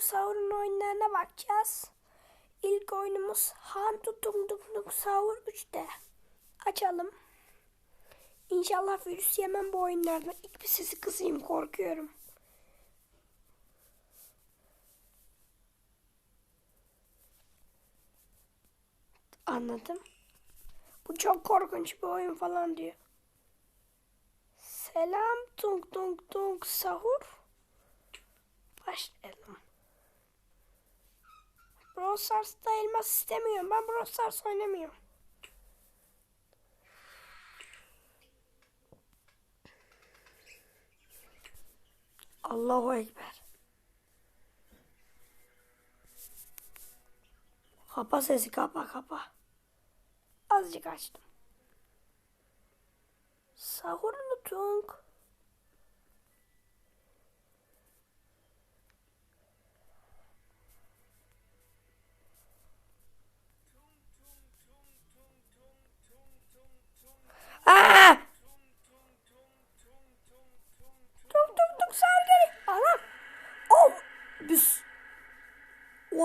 Sahur'un oyunlarına bakacağız. İlk oyunumuz Hantu Tung Tung Tung Sahur 3'te. Açalım. İnşallah virüs yemem bu oyunlarda. İlk bir sesi kısayım korkuyorum. Anladım. Bu çok korkunç bir oyun falan diyor. Selam tung tung tung sahur. Başlayalım. Brawl Stars'ta elmas istemiyorum. Ben Brawl Stars oynamıyorum. Allahu Ekber. Kapa sesi kapa kapa. Azıcık açtım. Sahurlu tung.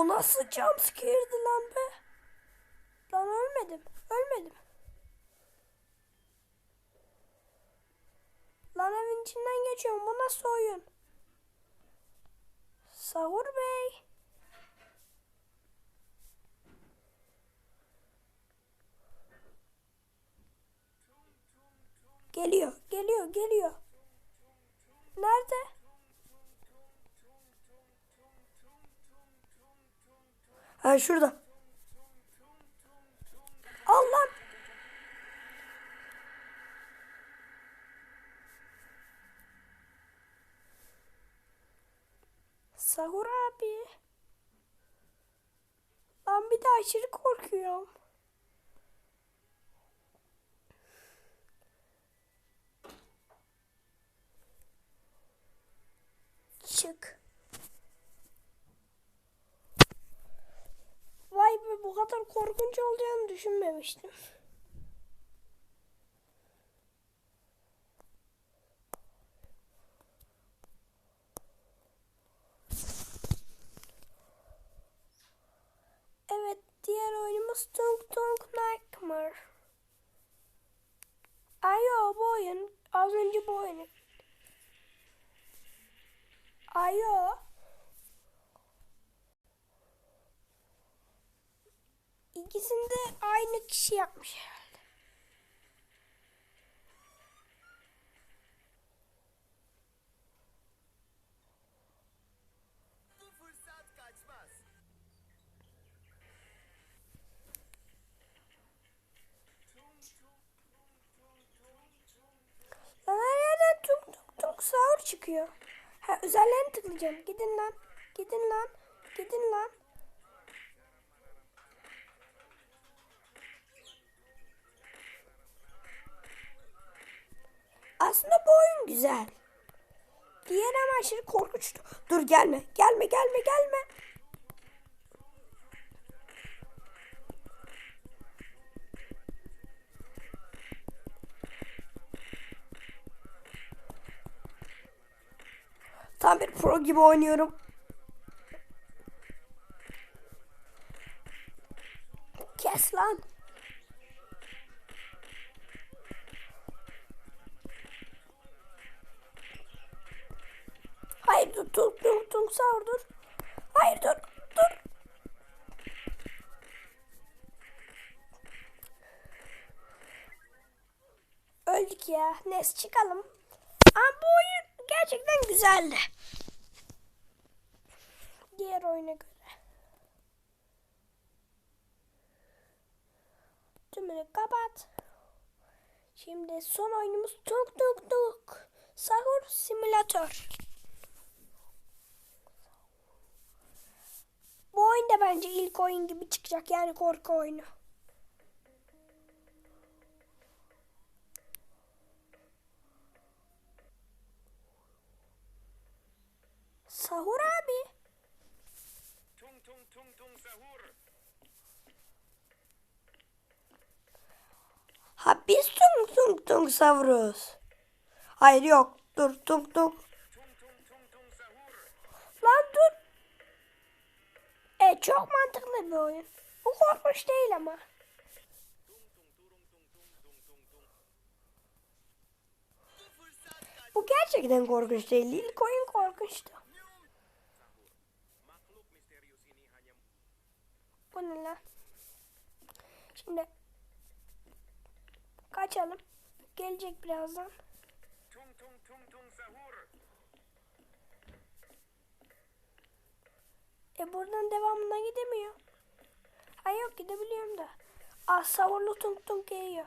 O nasıl jumpscare'di lan be? Lan ölmedim. Ölmedim. Lan evin içinden geçiyorum. Bu nasıl oyun? Sahur Bey. Geliyor, geliyor, geliyor. Nerede? Ha şurada. Allah. Sahur abi. Ben bir de aşırı korkuyorum. Çık. Bu kadar korkunç olacağını düşünmemiştim. Evet diğer oyunumuz Tung Tung Nightmare. Ayo bu oyun. Az önce bu oyun. Ayo. İkisini aynı kişi yapmış herhalde. Lan her tung tung tung sahur çıkıyor. Ha özellerini tıklayacağım. Gidin lan. Gidin lan. Gidin lan. Aslında bu oyun güzel. Diğer ama aşırı korkunçtu. Dur gelme. Gelme gelme gelme. Tam bir pro gibi oynuyorum. Kes lan. Hayır dur dur dur dur sağır dur. Hayır dur dur. Öldük ya. Neyse çıkalım. Ama bu oyun gerçekten güzeldi. Diğer oyuna göre. Tümünü kapat. Şimdi son oyunumuz Tuk Tuk Tuk. Sahur Simülatör. Oyun da bence ilk oyun gibi çıkacak. Yani korku oyunu. Sahur abi. Tung tung tung tung sahur. Ha biz tung tung tung savuruz. Hayır yok. Dur tung tung. Tung tung tung tung sahur. Lan dur. Evet çok mantıklı bir oyun. Bu korkunç değil ama. Bu gerçekten korkunç değil. İlk oyun korkunçtu. Bu ne lan? Şimdi kaçalım. Gelecek birazdan. tung tung tung tung sahur. E buradan devamına gidemiyor. Ay yok gidebiliyorum da. Ah savurlu tung tung geliyor.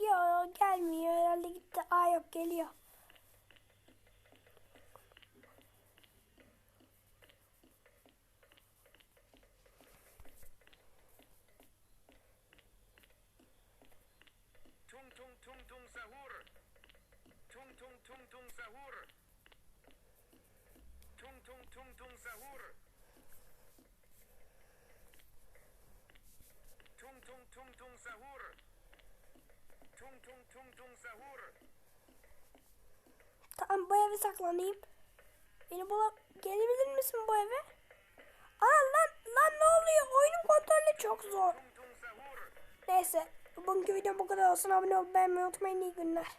Yok gelmiyor herhalde gitti. Aa yok geliyor. Tung tung tung tung sahur. Tung tung tung tung sahur. Tung sahur. Tung tung tung tung sahur. Tung tung tung tung sahur. Tamam bu eve saklanayım. Beni bula gelebilir misin bu eve? Aa lan lan ne oluyor? Oyunun kontrolü çok zor. Neyse bugünkü video bu kadar olsun. Abone beğenmeyi unutmayın. İyi günler.